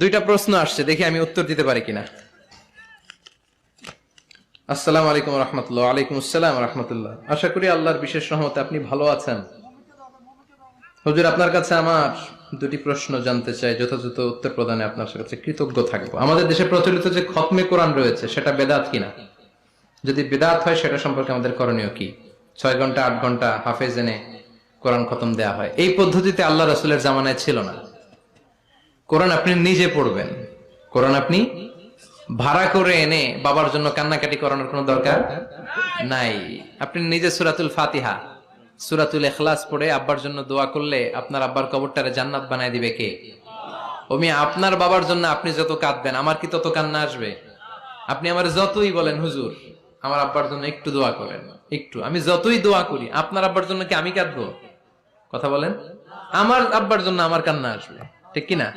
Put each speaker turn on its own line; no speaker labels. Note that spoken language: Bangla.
দুইটা প্রশ্ন আসছে, দেখি আমি উত্তর দিতে পারি কিনা। আসসালামু আলাইকুম রহমতুল্লাহ আলাইকুম আসসালাম রহমতুল্লাহ। আশা করি আল্লাহর বিশেষ রহমতে আপনি ভালো আছেন। হুজুর, আপনার কাছে আমার দুটি প্রশ্ন জানতে চাই, যথাযথ উত্তর প্রদানে আপনার কাছে কৃতজ্ঞ থাকব। আমাদের দেশে প্রচলিত যে খতমে কোরআন রয়েছে, সেটা বেদাত কিনা? যদি বেদাত হয়, সেটা সম্পর্কে আমাদের করণীয় কি? ছয় ঘণ্টা, আট ঘণ্টা হাফেজ এনে কোরআন খতম দেয়া হয়। এই পদ্ধতিতে আল্লাহ রসুলের জামানায় ছিল না। কোরআন আপনি নিজে পড়বেন। কোরআন আপনি ভাড়া করে এনে বাবার জন্য কান্নাকাটি করানোর কোনো দরকার নাই। আপনি নিজে সুরাতুল ফাতিহা, সুরাতুল এখলাস পড়ে আব্বার জন্য দোয়া করলে আপনার আব্বার কবরটারে জান্নাত বানায় দিবে কে? ওমি আপনার বাবার জন্য আপনি যত কাঁদবেন, আমার কি তত কান্না আসবে? আপনি আমার যতই বলেন, হুজুর, আমার আব্বার জন্য একটু দোয়া করেন, একটু, আমি যতই দোয়া করি, আপনার আব্বার জন্য কি আমি কাঁদবো? কথা বলেন। আমার আব্বার জন্য আমার কান্না আসবে। ঠিক কিনা?